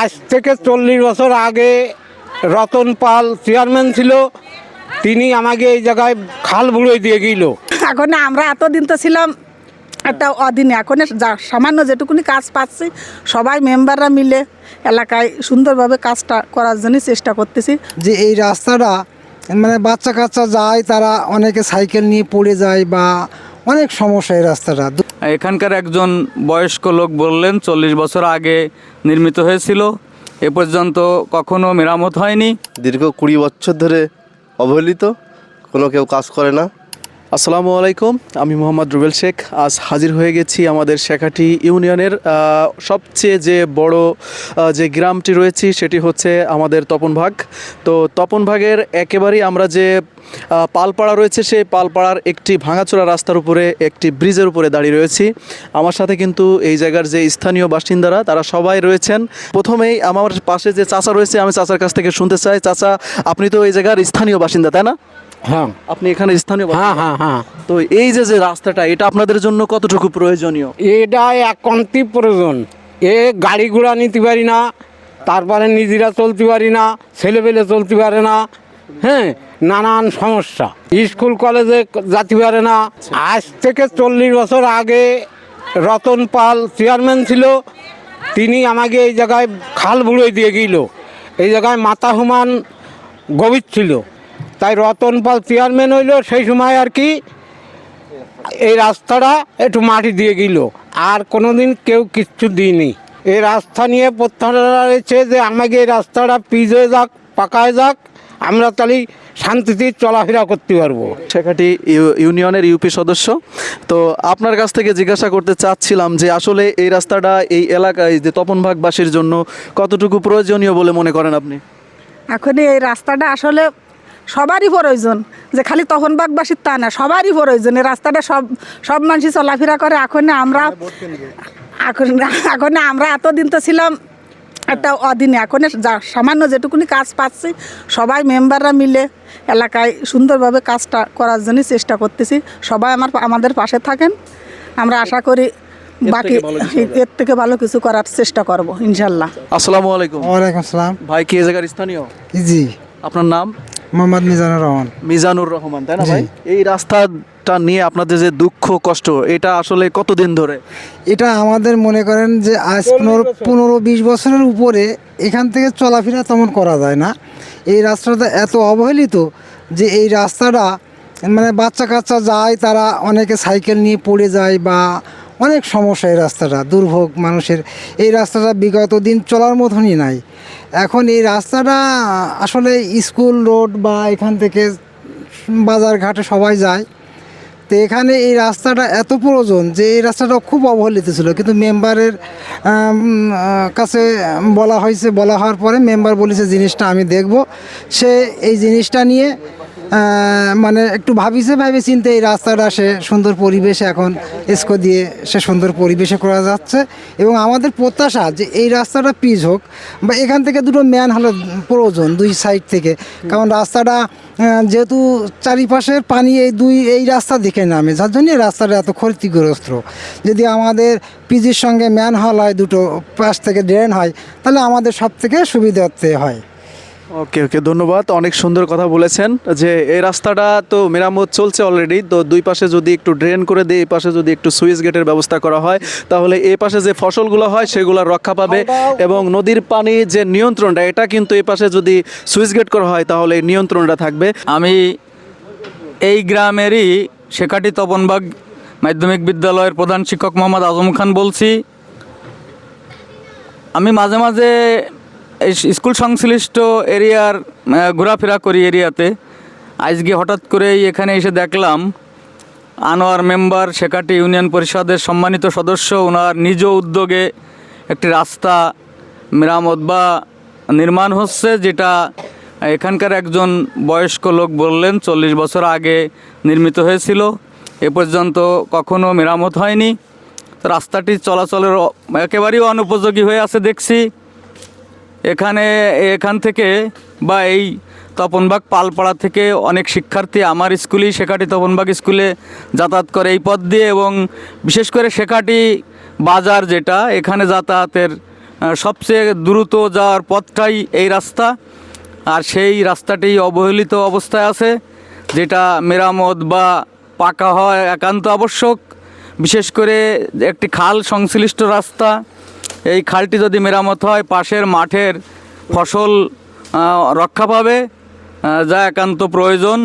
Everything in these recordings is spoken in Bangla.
আজ থেকে চল্লিশ বছর আগে রতন পাল চেয়ারম্যান ছিল তিনি আমাকে এই জায়গায় খাল বুড়োই দিয়ে গেল। এখন আমরা এতদিন তো ছিলাম একটা অদিনে এখন যা সামান্য যেটুকুনি কাজ পাচ্ছি সবাই মেম্বাররা মিলে এলাকায় সুন্দরভাবে কাজটা করার জন্য চেষ্টা করতেছি। যে এই রাস্তাটা মানে বাচ্চা কাচ্চা যায় তারা অনেকে সাইকেল নিয়ে পড়ে যায় বা অনেক সমস্যা এই রাস্তাটা। এখানকার একজন বয়স্ক লোক বললেন, চল্লিশ বছর আগে নির্মিত হয়েছিল, এ পর্যন্ত কখনো মেরামত হয়নি। দীর্ঘ কুড়ি বছর ধরে অবহেলিত, কোনো কেউ কাজ করে না। আসসালামু আলাইকুম, আমি মোহাম্মদ রুবেল শেখ। আজ হাজির হয়ে গেছি আমাদের শেখাটি ইউনিয়নের সবচেয়ে যে বড় যে গ্রামটি রয়েছে সেটি হচ্ছে আমাদের তপনভাগ তো তপনভাগের একেবারেই আমরা যে পালপাড়া রয়েছে সেই পালপাড়ার একটি ভাঙাচোরা রাস্তার উপরে একটি ব্রিজের উপরে দাঁড়িয়ে রয়েছি। আমার সাথে কিন্তু এই জায়গার যে স্থানীয় বাসিন্দারা, তারা সবাই রয়েছেন। প্রথমেই আমার পাশে যে চাচা রয়েছে, আমি চাচার কাছ থেকে শুনতে চাই। চাচা, আপনি তো এই জায়গার স্থানীয় বাসিন্দা, তাই না? হ্যাঁ। আপনি এখানে স্থানীয় হ্যাঁ হ্যাঁ হ্যাঁ। তো এই যে যে রাস্তাটা এটা আপনাদের জন্য কতটুকু প্রয়োজনীয়? এটা একান্তি প্রয়োজন। এ গাড়ি ঘোড়া নিতে পারি না তারপরে নিজেরা চলতে পারি না ছেলে ছেলেপেলে চলতে পারে না হ্যাঁ নানান সমস্যা। স্কুল কলেজে যেতে পারে না। আজ থেকে চল্লিশ বছর আগে রতন পাল চেয়ারম্যান ছিল তিনি আমাকে এই জায়গায় খাল বুড়োই দিয়ে গেল। এই জায়গায় মাতা হুমান গভীর ছিল। তাই রতন পাল চেয়ারম্যান হইল সেই সময় আর কি এই রাস্তাটা একটু মাটি দিয়ে গেল। আর কোনো দিন কেউ কিচ্ছু দিইনি। এই রাস্তা নিয়ে প্রত্যাশা রয়েছে যে আমাকে এই রাস্তাটা পিচ হয়ে যাক পাকায় যাক আমরা তাহলে শান্তিতে চলাফেরা করতে পারব। শেখাটি ইউনিয়নের ইউপি সদস্য। তো আপনার কাছ থেকে জিজ্ঞাসা করতে চাচ্ছিলাম যে আসলে এই রাস্তাটা এই এলাকায় যে তপনভাগবাসীর জন্য কতটুকু প্রয়োজনীয় বলে মনে করেন আপনি? এখন এই রাস্তাটা আসলে সবারই প্রয়োজন। যে খালি তখন বাগবাসীর তা না সবারই প্রয়োজন। এই রাস্তাটা সব সব মানুষই চলাফেরা করে। এখন আমরা এখন এখন আমরা এতদিন তো ছিলাম একটা অদিনে এখন যা সামান্য যেটুকুনি কাজ পাচ্ছি সবাই মেম্বাররা মিলে এলাকায় সুন্দরভাবে কাজটা করার জন্য চেষ্টা করতেছি। সবাই আমার আমাদের পাশে থাকেন। আমরা আশা করি বাকি। এর থেকে ভালো কিছু করার চেষ্টা করব ইনশাল্লাহ। আসসালামু আলাইকুম। ওয়ালাইকুম আসসালাম। ভাই কি জায়গার স্থানীয়? জি। আপনার নাম? মোহাম্মদ মিজানুর রহমান। মিজানুর রহমান তাই না ভাই? এই রাস্তাটা নিয়ে আপনাদের যে দুঃখ কষ্ট এটা আসলে কতদিন ধরে? এটা আমাদের মনে করেন যে আজ পনেরো পনেরো বিশ বছরের উপরে এখান থেকে চলাফেরা তেমন করা যায় না। এই রাস্তাটা এত অবহেলিত যে এই রাস্তাটা মানে বাচ্চা কাচ্চা যায় তারা অনেকে সাইকেল নিয়ে পড়ে যায় বা অনেক সমস্যা এই রাস্তাটা দুর্ভোগ মানুষের। এই রাস্তাটা বিগত দিন চলার মতনই নাই। এখন এই রাস্তাটা আসলে স্কুল, রোড বা এখান থেকে বাজার ঘাটে সবাই যায়। তো এখানে এই রাস্তাটা এত প্রয়োজন যে এই রাস্তাটা খুব অবহেলিত ছিল। কিন্তু মেম্বারের কাছে বলা হয়েছে, বলা হওয়ার পরে মেম্বার বলেছে, জিনিসটা আমি দেখব। সে এই জিনিসটা নিয়ে মানে একটু ভাবিছে ভাবে চিন্তে এই রাস্তাটা সে সুন্দর পরিবেশে এখন এসকো দিয়ে সে সুন্দর পরিবেশে করা যাচ্ছে। এবং আমাদের প্রত্যাশা যে এই রাস্তাটা পিচ হোক বা এখান থেকে দুটো ম্যান হলো প্রয়োজন দুই সাইড থেকে। কারণ রাস্তাটা যেহেতু চারিপাশের পানি এই দুই, এই রাস্তা দিকে নামে, যার জন্য রাস্তাটা এত ক্ষতিগ্রস্ত। যদি আমাদের পিজির সঙ্গে ম্যান হল হয়, দুটো পাশ থেকে ড্রেন হয়, তাহলে আমাদের সব থেকে সুবিধার্থে হয়। ওকে ওকে ধন্যবাদ। অনেক সুন্দর কথা বলেছেন যে এই রাস্তাটা তো মেরামত চলছে অলরেডি তো দুই পাশে যদি একটু ড্রেন করে দিয়ে এই পাশে যদি একটু সুইচ গেটের ব্যবস্থা করা হয়, তাহলে এই পাশে যে ফসলগুলো হয় সেগুলো রক্ষা পাবে এবং নদীর পানি যে নিয়ন্ত্রণটা, এটা কিন্তু এই পাশে যদি সুইচ গেট করা হয়, তাহলে নিয়ন্ত্রণটা থাকবে। আমি এই গ্রামেরই শেখাটি তপনবাগ মাধ্যমিক বিদ্যালয়ের প্রধান শিক্ষক মোহাম্মদ আজম খান বলছি। আমি মাঝে মাঝে স্কুল সংশ্লিষ্ট এরিয়ার ঘোরাফেরা করি এরিয়াতে। আজকে হঠাৎ করেই এখানে এসে দেখলাম, আনোয়ার মেম্বার শেখাটি ইউনিয়ন পরিষদের সম্মানিত সদস্য ওনার নিজ উদ্যোগে একটি রাস্তা মেরামত বা নির্মাণ হচ্ছে, যেটা এখানকার একজন বয়স্ক লোক বললেন, চল্লিশ বছর আগে নির্মিত হয়েছিল। এ পর্যন্ত কখনো মেরামত হয়নি। রাস্তাটি চলাচলের একেবারেই অনুপযোগী হয়ে আছে দেখছি। এখানে, এখান থেকে বা এই তপনবাগ পালপাড়া থেকে অনেক শিক্ষার্থী আমার স্কুলেই শেখাটি তপনবাগ স্কুলে যাতায়াত করে এই পথ দিয়ে এবং বিশেষ করে শেখাটি বাজার যেটা, এখানে যাতায়াতের সবচেয়ে দ্রুত যাওয়ার পথটাই এই রাস্তা। আর সেই রাস্তাটি অবহেলিত অবস্থায় আছে, যেটা মেরামত বা পাকা হওয়া একান্ত আবশ্যক। বিশেষ করে একটি খাল সংশ্লিষ্ট রাস্তা এই খালটি যদি মেরামত হয়, পাশের মাঠের ফসল রক্ষা পাবে যা একান্ত প্রয়োজন।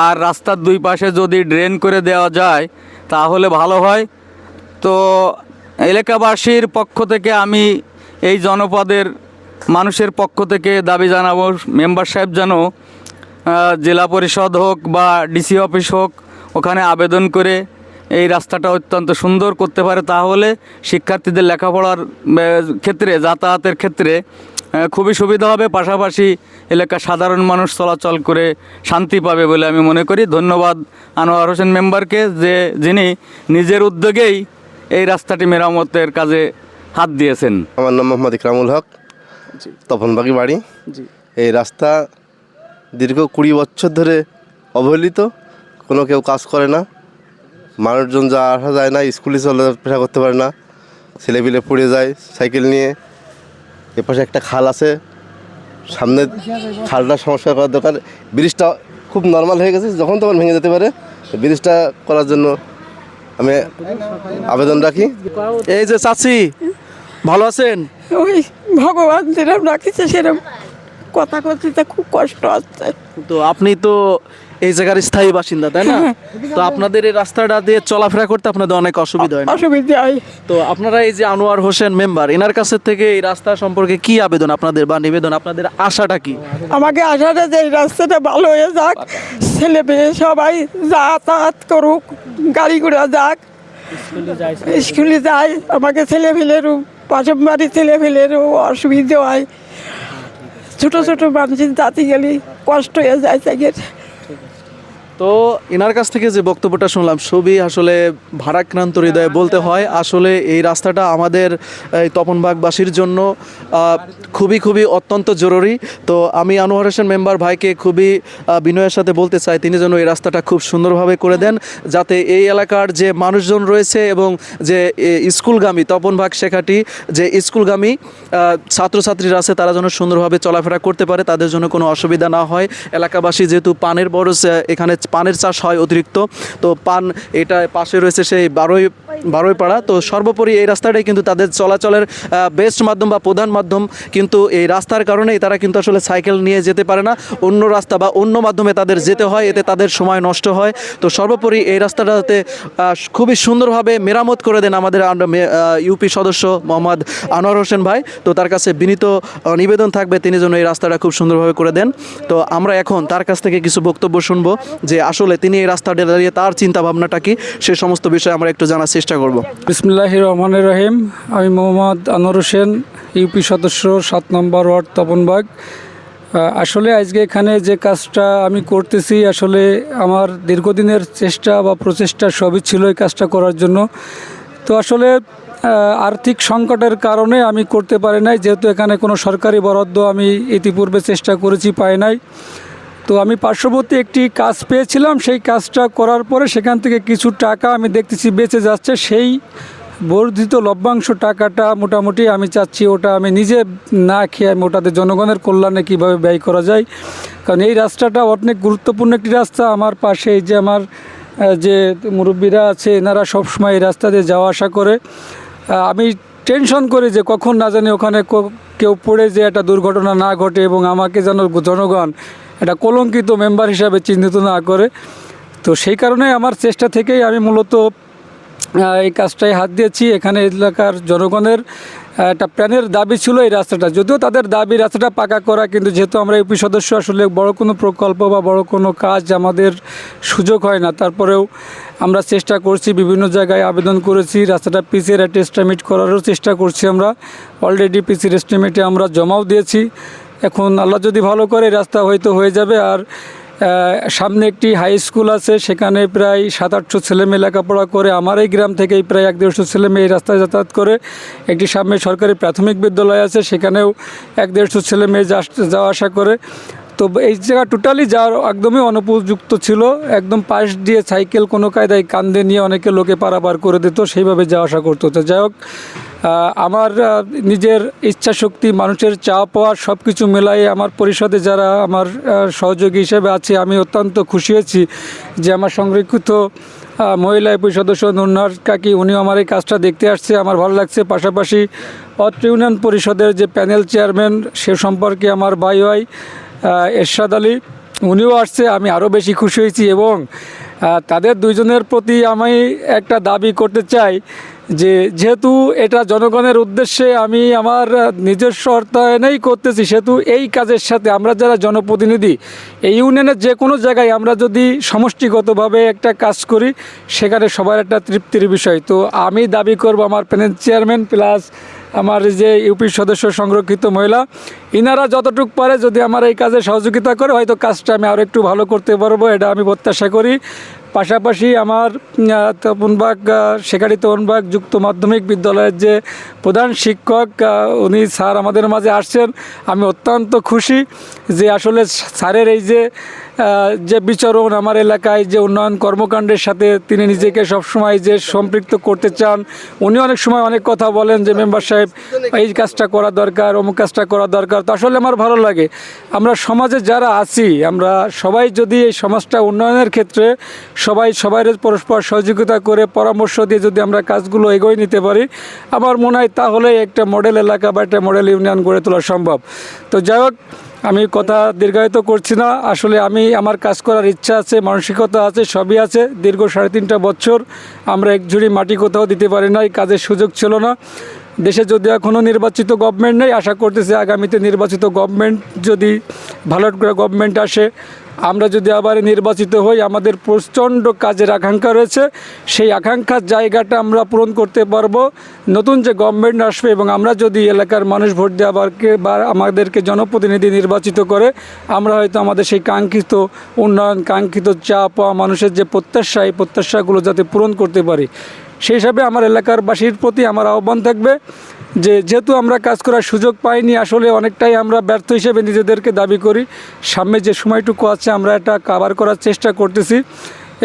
আর রাস্তার দুই পাশে যদি ড্রেন করে দেওয়া যায়, তাহলে ভালো হয়। তো এলাকাবাসীর পক্ষ থেকে আমি এই জনপদের মানুষের পক্ষ থেকে দাবি জানাব, মেম্বার সাহেব যেন জেলা পরিষদ হোক বা ডিসি অফিস হোক, ওখানে আবেদন করে এই রাস্তাটা অত্যন্ত সুন্দর করতে পারে তাহলে শিক্ষার্থীদের লেখাপড়ার ক্ষেত্রে যাতায়াতের ক্ষেত্রে খুবই সুবিধা হবে। পাশাপাশি এলাকার সাধারণ মানুষ চলাচল করে শান্তি পাবে বলে আমি মনে করি। ধন্যবাদ আনোয়ার হোসেন মেম্বারকে যে যিনি নিজের উদ্যোগেই এই রাস্তাটি মেরামতের কাজে হাত দিয়েছেন। আমার নাম মোহাম্মদ ইকরামুল হক তপনবাগি বাড়ি। এই রাস্তা দীর্ঘ কুড়ি বছর ধরে অবহেলিত কোনো কেউ কাজ করে না। মানুষজন যা আসা যায় না স্কুলে চলে চলাফেরা করতে পারে না। ছেলেপিলে পড়ে যায় সাইকেল নিয়ে। এপাশে একটা খাল আছে সামনে খালটা সংস্কার করার দরকার ব্রিজটা খুব নর্মাল হয়ে গেছে যখন তখন ভেঙে যেতে পারে। ব্রিজটা করার জন্য আমি আবেদন রাখি। এই যে চাচি ভালো আছেন? ওই ভগবান যেরকম রাখিছে সেরকম কথা কথিতে খুব কষ্ট হচ্ছে। তো আপনি তো এই জায়গার স্থায়ী বাসিন্দা তাই না? তো আপনাদের এই রাস্তাটা দিয়ে চলাফেরা করতে আপনাদের অনেক অসুবিধা হয়? অসুবিধা হয়। তো আপনারা এই যে আনোয়ার হোসেন মেম্বার এনার কাছে থেকে এই রাস্তা সম্পর্কে কি আবেদন আপনাদের বা নিবেদন আপনাদের আশাটা কি? আমাকে আশাটা যে এই রাস্তাটা ভালো হয়ে যাক ছেলে মেয়ে সবাই যাতায়াত করুক গাড়ি ঘোড়া যাক। স্কুলে যায় আমাকে ছেলে ফেলেরও পাশের বাড়ি ছেলে ফেলেরও অসুবিধা হয়। ছোট ছোট মানুষের জাতি গেলে কষ্ট হয়ে যায় তাকে ঠিক আছে তো এনার কাছ থেকে যে বক্তব্যটা শুনলাম সবই আসলে ভারাক্রান্ত হৃদয়ে বলতে হয়। আসলে এই রাস্তাটা আমাদের, এই তপনবাগবাসীর জন্য খুবই খুবই অত্যন্ত জরুরি। তো আমি আনোয়ার হোসেন মেম্বার ভাইকে খুবই বিনয়ের সাথে বলতে চাই, তিনি যেন এই রাস্তাটা খুব সুন্দরভাবে করে দেন, যাতে এই এলাকার যে মানুষজন রয়েছে এবং যে স্কুলগামী তপনবাগ শেখাটি, যে স্কুলগামী ছাত্রছাত্রীরা আছে, তারা যেন সুন্দরভাবে চলাফেরা করতে পারে, তাদের জন্য কোনো অসুবিধা না হয়। এলাকাবাসী যেহেতু পানের বরস এখানে পানের চাষ হয় অতিরিক্ত। তো পান এটা পাশে রয়েছে সেই বারোই বারোই পাড়া তো সর্বোপরি এই রাস্তাটাই কিন্তু তাদের চলাচলের বেস্ট মাধ্যম বা প্রধান মাধ্যম। কিন্তু এই রাস্তার কারণেই তারা কিন্তু আসলে সাইকেল নিয়ে যেতে পারে না। অন্য রাস্তা বা অন্য মাধ্যমে তাদের যেতে হয়, এতে তাদের সময় নষ্ট হয়। তো সর্বোপরি এই রাস্তাটাতে খুবই সুন্দরভাবে মেরামত করে দেন আমাদের ইউপি সদস্য মোহাম্মদ আনোয়ার হোসেন ভাই। তো তার কাছে বিনীত নিবেদন থাকবে তিনি যেন এই রাস্তাটা খুব সুন্দরভাবে করে দেন। তো আমরা এখন তার কাছ থেকে কিছু বক্তব্য শুনব যে আসলে তিনি এই রাস্তাটা দাঁড়িয়ে তার চিন্তা ভাবনাটা কি, সে সমস্ত বিষয়ে আমরা একটু জানার চেষ্টা করব। বিসমুল্লাহ রহমান রহিম। আমি মোহাম্মদ আনোয়ার হোসেন, ইউপি সদস্য, সাত নম্বর ওয়ার্ড, তপনবাগ। আসলে আজকে এখানে যে কাজটা আমি করতেছি, আসলে আমার দীর্ঘদিনের চেষ্টা বা প্রচেষ্টা সবই ছিল এই কাজটা করার জন্য। তো আসলে আর্থিক সংকটের কারণে আমি করতে পারি নাই। যেহেতু এখানে কোনো সরকারি বরাদ্দ আমি ইতিপূর্বে চেষ্টা করেছি, পাই নাই। তো আমি পার্শ্ববর্তী একটি কাজ পেয়েছিলাম, সেই কাজটা করার পরে সেখান থেকে কিছু টাকা আমি দেখতেছি বেঁচে যাচ্ছে। সেই বর্ধিত লভ্যাংশ টাকাটা মোটামুটি আমি চাচ্ছি ওটা আমি নিজে না খেয়ে আমি ওটাতে জনগণের কল্যাণে কীভাবে ব্যয় করা যায়। কারণ এই রাস্তাটা অনেক গুরুত্বপূর্ণ একটি রাস্তা। আমার পাশে এই যে আমার যে মুরব্বীরা আছে, এনারা সবসময় এই রাস্তা দিয়ে যাওয়া আসা করে। আমি টেনশন করে যে কখন না জানি ওখানে কেউ পড়ে যে একটা দুর্ঘটনা না ঘটে এবং আমাকে যেন জনগণ একটা কলঙ্কিত মেম্বার হিসাবে চিহ্নিত না করে। তো সেই কারণে আমার চেষ্টা থেকেই আমি মূলত এই কাজটায় হাত দিয়েছি। এখানে এলাকার জনগণের একটা প্ল্যানের দাবি ছিল এই রাস্তাটা। যদিও তাদের দাবি রাস্তাটা পাকা করা, কিন্তু যেহেতু আমরা ইউপি সদস্য, আসলে বড় কোনো প্রকল্প বা বড় কোনো কাজ আমাদের সুযোগ হয় না। তারপরেও আমরা চেষ্টা করছি, বিভিন্ন জায়গায় আবেদন করেছি। রাস্তাটা পিসের একটা এস্টিমেট করারও চেষ্টা করছি আমরা। অলরেডি পিসির এস্টিমেটে আমরা জমাও দিয়েছি। এখন আল্লাহ যদি ভালো করে রাস্তা হয়তো হয়ে যাবে আর সামনে একটি হাই স্কুল আছে, সেখানে প্রায় সাত আটশো ছেলেমেয়ে লেখাপড়া করে, আমার এই গ্রাম থেকেই প্রায় এক দেড়শো ছেলেমেয়ে এই রাস্তায় যাতায়াত করে। একটি সামনে সরকারি প্রাথমিক বিদ্যালয় আছে, সেখানেও এক দেড়শো ছেলেমেয়ে যাওয়া আসা করে। তো এই জায়গা টোটালি যাওয়ার একদমই অনুপযুক্ত ছিল, একদম পাশ দিয়ে সাইকেল কোনো কায়দায় কান্দে নিয়ে অনেকে লোকে পারাপার করে দিত, সেইভাবে যাওয়া আসা করতো। তো যাই হোক আমার নিজের ইচ্ছা শক্তি মানুষের চা পাওয়া সব কিছু মেলাই আমার পরিষদে যারা আমার সহযোগী হিসেবে আছে আমি অত্যন্ত খুশি হয়েছি যে আমার সংরক্ষিত মহিলা এপি সদস্য নুন্নার কাকি উনিও আমার এই কাজটা দেখতে আসছে আমার ভালো লাগছে। পাশাপাশি অত্র ইউনিয়ন পরিষদের যে প্যানেল চেয়ারম্যান সে সম্পর্কে আমার ভাই আহ, এরশাদ আলী উনিও আসছে আমি আরও বেশি খুশি হয়েছি এবং তাদের দুইজনের প্রতি আমি একটা দাবি করতে চাই যে যেহেতু এটা জনগণের উদ্দেশ্যে আমি আমার নিজস্ব অর্থায়নেই করতেছি, সেহেতু এই কাজের সাথে আমরা যারা জনপ্রতিনিধি, এই ইউনিয়নের যে কোনো জায়গায় আমরা যদি সমষ্টিগতভাবে একটা কাজ করি, সেখানে সবার একটা তৃপ্তির বিষয়। তো আমি দাবি করব আমার প্যানেল চেয়ারম্যান প্লাস আমার যে ইউপি সদস্য সংরক্ষিত মহিলা, ইনারা যতটুকু পারে যদি আমার এই কাজে সহযোগিতা করে, হয়তো কাজটা আমি আরও একটু ভালো করতে পারব, এটা আমি প্রত্যাশা করি। পাশাপাশি আমার তপনবাগ শেখারি তপনবাগ যুক্ত মাধ্যমিক বিদ্যালয়ের যে প্রধান শিক্ষক উনি স্যার আমাদের মাঝে আসছেন। আমি অত্যন্ত খুশি যে আসলে স্যারের এই যে যে বিচরণ আমার এলাকায় যে উন্নয়ন কর্মকাণ্ডের সাথে তিনি নিজেকে সবসময় যে সম্পৃক্ত করতে চান, উনি অনেক সময় অনেক কথা বলেন যে, মেম্বার সাহেব, এই কাজটা করা দরকার, অমুক কাজটা করা দরকার। তো আসলে আমার ভালো লাগে। আমরা সমাজে যারা আছি, আমরা সবাই যদি এই সমাজটা উন্নয়নের ক্ষেত্রে সবাই সবাই পরস্পর সহযোগিতা করে পরামর্শ দিয়ে যদি আমরা কাজগুলো এগোয় নিতে পারি, আমার মনে হয় তাহলে একটা মডেল এলাকা বা একটা মডেল ইউনিয়ন গড়ে তোলা সম্ভব। তো যাই হোক আমি কথা দীর্ঘায়িত করছি না। আসলে আমি আমার কাজ করার ইচ্ছা আছে, মানসিকতা আছে, সবই আছে। দীর্ঘ সাড়ে তিনটা বছর আমরা এক ঝুড়ি মাটি কোথাও দিতে পারি নাই, কাজের সুযোগ ছিল না। দেশে যদি এখনও নির্বাচিত গভর্নমেন্ট নেই, আশা করতেছি আগামীতে নির্বাচিত গভর্নমেন্ট যদি ভালো গভর্নমেন্ট আসে আমরা যদি আবার নির্বাচিত হই, আমাদের প্রচণ্ড কাজের আকাঙ্ক্ষা রয়েছে। সেই আকাঙ্ক্ষার জায়গাটা আমরা পূরণ করতে পারব। নতুন যে গভর্নমেন্ট আসবে এবং আমরা যদি এলাকার মানুষ ভোট দিয়ে আবারকে বা আমাদেরকে জনপ্রতিনিধি নির্বাচিত করে, আমরা হয়তো আমাদের সেই কাঙ্ক্ষিত উন্নয়ন, কাঙ্ক্ষিত চা পাওয়া মানুষের যে প্রত্যাশা, এই প্রত্যাশাগুলো যাতে পূরণ করতে পারি। সেই হিসাবে আমার এলাকার বাসীর প্রতি আমার আহ্বান থাকবে যে যেহেতু আমরা কাজ করার সুযোগ পাইনি, আসলে অনেকটাই আমরা ব্যর্থ হিসেবে নিজেদেরকে দাবি করি। সামনে যে সময়টুকু আছে, আমরা এটা কাভার করার চেষ্টা করতেছি।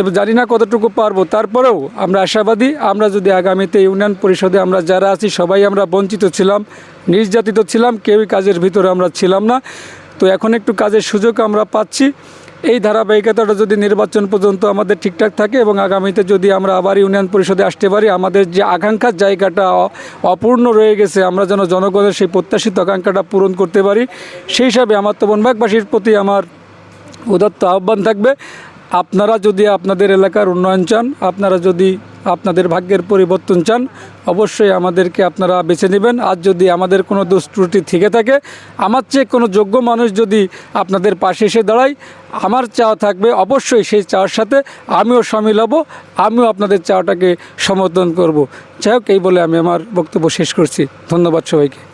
এবং জানি না কতটুকু পারব। তারপরেও আমরা আশাবাদী, আমরা যদি আগামীতে ইউনিয়ন পরিষদে আমরা যারা আছি, সবাই আমরা বঞ্চিত ছিলাম, নির্যাতিত ছিলাম, কেউই কাজের ভিতরে আমরা ছিলাম না। তো এখন একটু কাজের সুযোগ আমরা পাচ্ছি। এই ধারাবাহিকতাটা যদি নির্বাচন পর্যন্ত আমাদের ঠিকঠাক থাকে এবং আগামীতে যদি আমরা আবার ইউনিয়ন পরিষদে আসতে পারি, আমাদের যে আকাঙ্ক্ষার জায়গাটা অপূর্ণ রয়ে গেছে, আমরা যেন জনগণের সেই প্রত্যাশিত আকাঙ্ক্ষাটা পূরণ করতে পারি, সেই হিসাবে আমার তো বনবাগবাসীর প্রতি আমার উদাত্ত আহ্বান থাকবে। আপনারা যদি আপনাদের এলাকার উন্নয়ন চান, আপনারা যদি আপনাদের ভাগ্যের পরিবর্তন চান অবশ্যই আমাদেরকে আপনারা বেছে নেবেন। আর যদি আমাদের কোনো দোষ ত্রুটি থেকে থাকে, আমার চেয়ে কোনো যোগ্য মানুষ যদি আপনাদের পাশে এসে দাঁড়ায়, আমার চাওয়া থাকবে অবশ্যই সেই চাওয়ার সাথে আমিও সামিল হব, আমিও আপনাদের চাওয়াটাকে সমর্থন করব। যাই হোক, এই বলে আমি আমার বক্তব্য শেষ করছি। ধন্যবাদ সবাইকে।